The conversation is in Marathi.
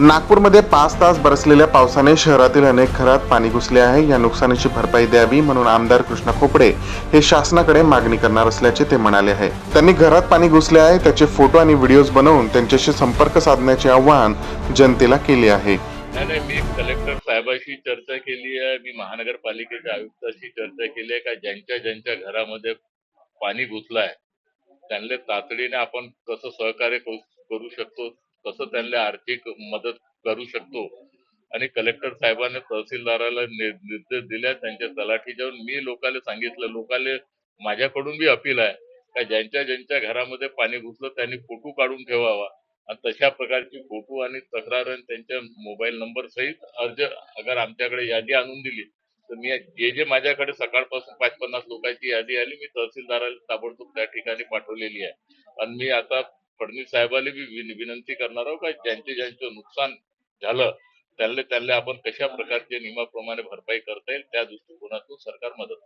नागपूरमध्ये पाच तास बरसलेल्या पावसाने शहरातील अनेक घरात पाणी घुसले आहे. या नुकसानीची भरपाई द्यावी म्हणून आमदार कृष्णा खोपडे हे शासनाकडे मागणी करणार असल्याचे ते म्हणाले आहे. त्यांनी घरात पाणी घुसले आहे त्याचे फोटो आणि व्हिडिओज बनवून त्यांच्याशी संपर्क साधण्याचे आवाहन जनतेला केले आहे. नाही नाही मी कलेक्टर साहेबाशी चर्चा केली आहे मी महानगरपालिकेच्या आयुक्ताशी चर्चा केली आहे का ज्यांच्या ज्यांच्या घरामध्ये पाणी घुसलं आहे त्यांना तातडीने आपण कसं सहकार्य करू करू शकतो कसं त्यांना आर्थिक मदत करू शकतो? आणि कलेक्टर साहेबांनी तहसीलदाराला निर्देश दिले त्यांच्या तलाठी जाऊन मी लोकांना सांगितलं लोकांना माझ्याकडून बी अपील आहे का ज्यांच्या ज्यांच्या घरामध्ये पाणी घुसलं त्यांनी फोटो काढून ठेवावा. आणि तशा प्रकारची फोटो आणि तक्रार आणि त्यांच्या मोबाईल नंबर सहित अर्ज अगर आमच्याकडे यादी आणून दिली तर मी जे जे माझ्याकडे सकाळपासून पाच पन्नास लोकांची यादी आली मी तहसीलदाराला ताबडतोब त्या ठिकाणी पाठवलेली आहे. आणि मी आता फडणवीस साहेबाला बी विन- विनंती करणार आहोत का? ज्यांचे ज्यांचं नुकसान झालं त्यांना त्यांना आपण कशा प्रकारचे नियमाप्रमाणे भरपाई करता येईल त्या दृष्टिकोनातून सरकार मदत